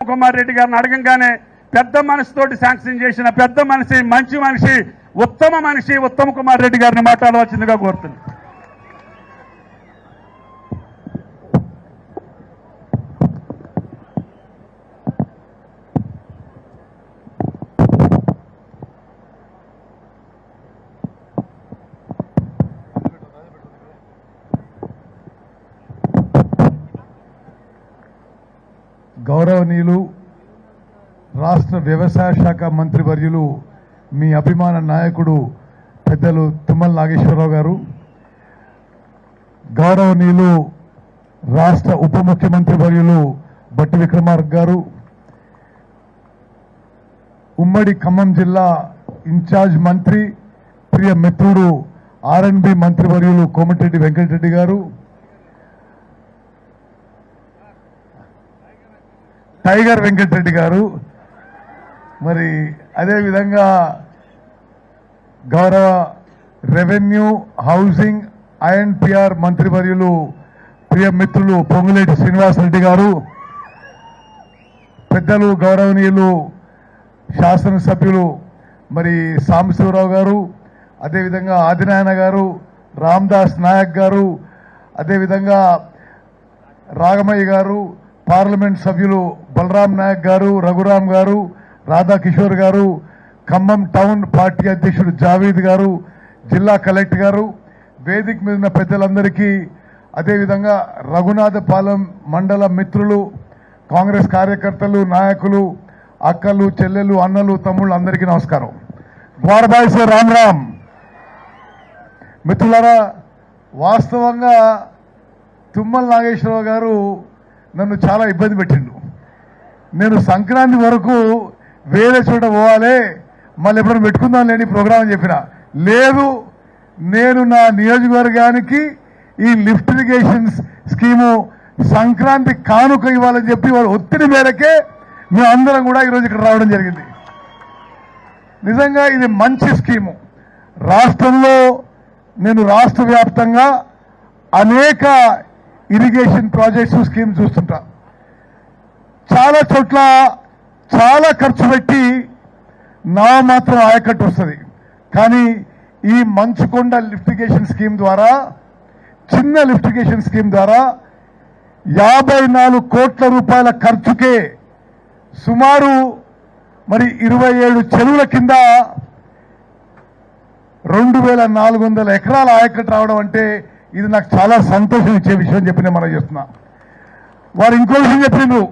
కుమార్ రెడ్డి గారిని అడగంగానే పెద్ద మనసుతోటి శాంక్షన్ చేసిన పెద్ద మనిషి మంచి మనిషి ఉత్తమ మనిషి ఉత్తమ కుమార్ రెడ్డి గారిని మాట్లాడవలసిందిగా కోరుతుంది గౌరవనీయులు రాష్ట్ర వ్యవసాయ శాఖ మంత్రివర్యులు మీ అభిమాన నాయకుడు పెద్దలు తుమ్మల నాగేశ్వరరావు గారు గౌరవనీయులు రాష్ట్ర ఉప ముఖ్యమంత్రి వర్యులు బట్టి విక్రమార్క గారు ఉమ్మడి ఖమ్మం జిల్లా ఇన్ఛార్జ్ మంత్రి ప్రియ మిత్రుడు ఆర్ఎన్బి మంత్రివర్యులు కోమటిరెడ్డి వెంకటరెడ్డి గారు టైగర్ వెంకటరెడ్డి గారు. మరి అదేవిధంగా గౌరవ రెవెన్యూ హౌసింగ్ ఐఎన్పిఆర్ మంత్రివర్యులు ప్రియ మిత్రులు పొంగులేటి శ్రీనివాసరెడ్డి గారు పెద్దలు గౌరవనీయులు శాసనసభ్యులు మరి సాంబశివరావు గారు అదేవిధంగా ఆదినాయన గారు రామ్దాస్ నాయక్ గారు అదేవిధంగా రాగమయ్య గారు పార్లమెంట్ సభ్యులు బలరాం నాయక్ గారు రఘురాం గారు రాధాకిషోర్ గారు ఖమ్మం టౌన్ పార్టీ అధ్యక్షుడు జావీద్ గారు జిల్లా కలెక్టర్ గారు వేదిక మీద ఉన్న పెద్దలందరికీ అదేవిధంగా రఘునాథపాలెం మండల మిత్రులు కాంగ్రెస్ కార్యకర్తలు నాయకులు అక్కలు చెల్లెలు అన్నలు తమ్ముళ్ళు అందరికీ నమస్కారం. ద్వారబాయి సార్ రామ్ రామ్. మిత్రులారా వాస్తవంగా తుమ్మల నాగేశ్వరరావు గారు నన్ను చాలా ఇబ్బంది పెట్టిండు. నేను సంక్రాంతి వరకు వేరే చోట పోవాలి మళ్ళీ ఎప్పుడైనా పెట్టుకుందాం లేని ప్రోగ్రాం అని చెప్పిన. లేదు నేను నా నియోజకవర్గానికి ఈ లిఫ్ట్ ఇరిగేషన్ స్కీము సంక్రాంతి కానుక ఇవ్వాలని చెప్పి వాడు ఒత్తిడి మేరకే మేము అందరం కూడా ఈరోజు ఇక్కడ రావడం జరిగింది. నిజంగా ఇది మంచి స్కీము. రాష్ట్రంలో నేను రాష్ట్ర వ్యాప్తంగా అనేక ఇరిగేషన్ ప్రాజెక్ట్స్ స్కీమ్ చూస్తుంటా. చాలా చోట్ల చాలా ఖర్చు పెట్టి నా మాత్రం ఆయకట్టు వస్తుంది. కానీ ఈ మంచుకొండ లిఫ్టిగేషన్ స్కీమ్ ద్వారా చిన్న లిఫ్టిగేషన్ స్కీమ్ ద్వారా యాభై నాలుగు కోట్ల రూపాయల ఖర్చుకే సుమారు మరి ఇరవై ఏడు చెరువుల కింద రెండు వేల నాలుగు వందల ఎకరాల ఆయకట్టు రావడం అంటే ఇది నాకు చాలా సంతోషం ఇచ్చే విషయం చెప్పి నేను మనం చేస్తున్నా. వారు ఇంకో విషయం చెప్పిండ్రు.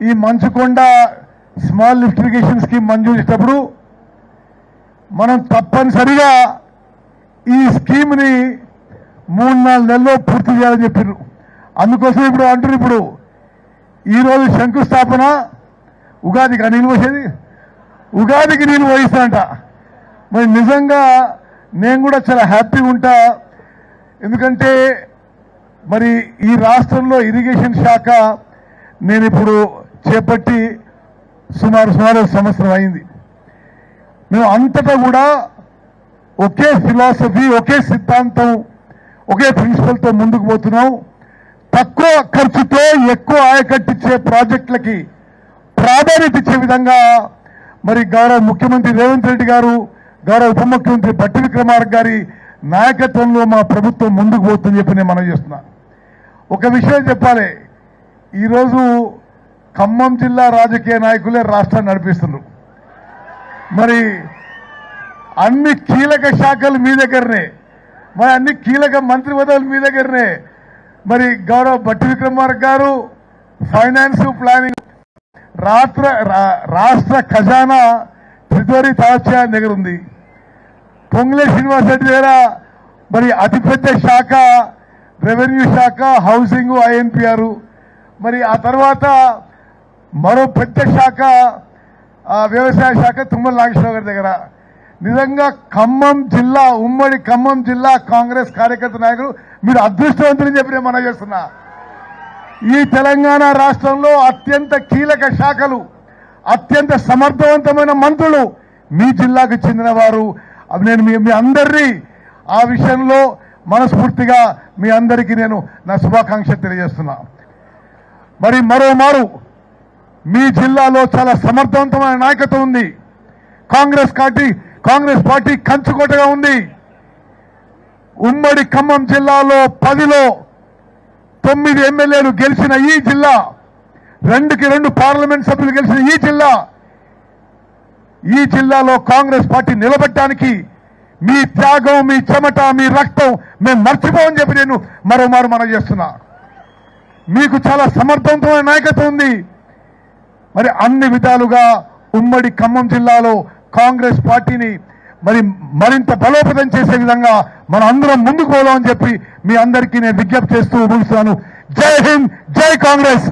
ఈ Manchukonda small lift irrigation scheme మంజూరు చేసేటప్పుడు మనం తప్పనిసరిగా ఈ స్కీమ్ని మూడు నాలుగు నెలల్లో పూర్తి చేయాలని చెప్పారు అందుకోసం ఇప్పుడు అంటారు ఇప్పుడు ఈరోజు శంకుస్థాపన ఉగాదికి నీళ్ళు పోసేది ఉగాదికి నీళ్ళు పోయిస్తానంట మరి నిజంగా నేను కూడా చాలా హ్యాపీగా ఉంటా ఎందుకంటే మరి ఈ రాష్ట్రంలో ఇరిగేషన్ శాఖ నేను ఇప్పుడు చేపట్టి సుమారు సుమారు సంవత్సరం అయింది. మేము అంతటా కూడా ఒకే ఫిలాసఫీ ఒకే సిద్ధాంతం ఒకే ప్రిన్సిపల్తో ముందుకు పోతున్నాం. తక్కువ ఖర్చుతో ఎక్కువ ఆయకట్టించే ప్రాజెక్టులకి ప్రాధాన్యత ఇచ్చే విధంగా మరి గౌరవ ముఖ్యమంత్రి రేవంత్ రెడ్డి గారు గౌరవ ఉప ముఖ్యమంత్రి పట్టి విక్రమార్క గారి నాయకత్వంలో మా ప్రభుత్వం ముందుకు పోతుందని చెప్పి నేను మనం చేస్తున్నా. ఒక విషయం చెప్పాలి. ఈరోజు ఖమ్మం జిల్లా రాజకీయ నాయకులే రాష్ట్రాన్ని నడిపిస్తున్నారు మరి అన్ని కీలక శాఖలు మీ దగ్గరనే. మరి అన్ని కీలక మంత్రి పదవులు మీ దగ్గరనే. మరి గౌరవ భట్టి విక్రమార్క గారు ఫైనాన్స్ ప్లానింగ్ రాష్ట్ర రా- రాష్ట్ర ఖజానా త్రిజోరి తాత్యాయ దగ్గర ఉంది. పొంగులే శ్రీనివాస్ రెడ్డి దగ్గర మరి అతిపెద్ద శాఖ రెవెన్యూ శాఖ హౌసింగ్ ఐఎన్పిఆర్. మరి ఆ తర్వాత మరో పెద్ద శాఖ వ్యవసాయ శాఖ తుమ్మల నాగేశ్వరరావు గారి దగ్గర. నిజంగా ఖమ్మం జిల్లా ఉమ్మడి ఖమ్మం జిల్లా కాంగ్రెస్ కార్యకర్త నాయకులు మీరు అదృష్టవంతులని చెప్పి నేను మనం చేస్తున్నా. ఈ తెలంగాణ రాష్ట్రంలో అత్యంత కీలక శాఖలు అత్యంత సమర్థవంతమైన మంత్రులు మీ జిల్లాకు చెందిన వారు. నేను మీ మీ అందరినీ ఆ విషయంలో మనస్ఫూర్తిగా మీ అందరికీ నేను నా శుభాకాంక్ష తెలియజేస్తున్నా. మరి మరోమారు మీ జిల్లాలో చాలా సమర్థవంతమైన నాయకత్వం ఉంది. కాంగ్రెస్ పార్టీ కాంగ్రెస్ పార్టీ కంచుకోటగా ఉంది. ఉమ్మడి ఖమ్మం జిల్లాలో పదిలో తొమ్మిది ఎమ్మెల్యేలు గెలిచిన ఈ జిల్లా రెండుకి రెండు పార్లమెంట్ సభ్యులు గెలిచిన ఈ జిల్లా ఈ జిల్లాలో కాంగ్రెస్ పార్టీ నిలబెట్టడానికి మీ త్యాగం మీ చెమట మీ రక్తం మేము మర్చిపోమని చెప్పి నేను మరోమారు మనం చేస్తున్నా. మీకు చాలా సమర్థవంతమైన నాయకత్వం ఉంది. మరి అన్ని విధాలుగా ఉమ్మడి ఖమ్మం జిల్లాలో కాంగ్రెస్ పార్టీని మరి మరింత బలోపేతం చేసే విధంగా మనం అందరం ముందుకు పోదామని చెప్పి మీ అందరికీ నేను విజ్ఞప్తి చేస్తూ ముగిస్తాను జై హింద్ జై కాంగ్రెస్!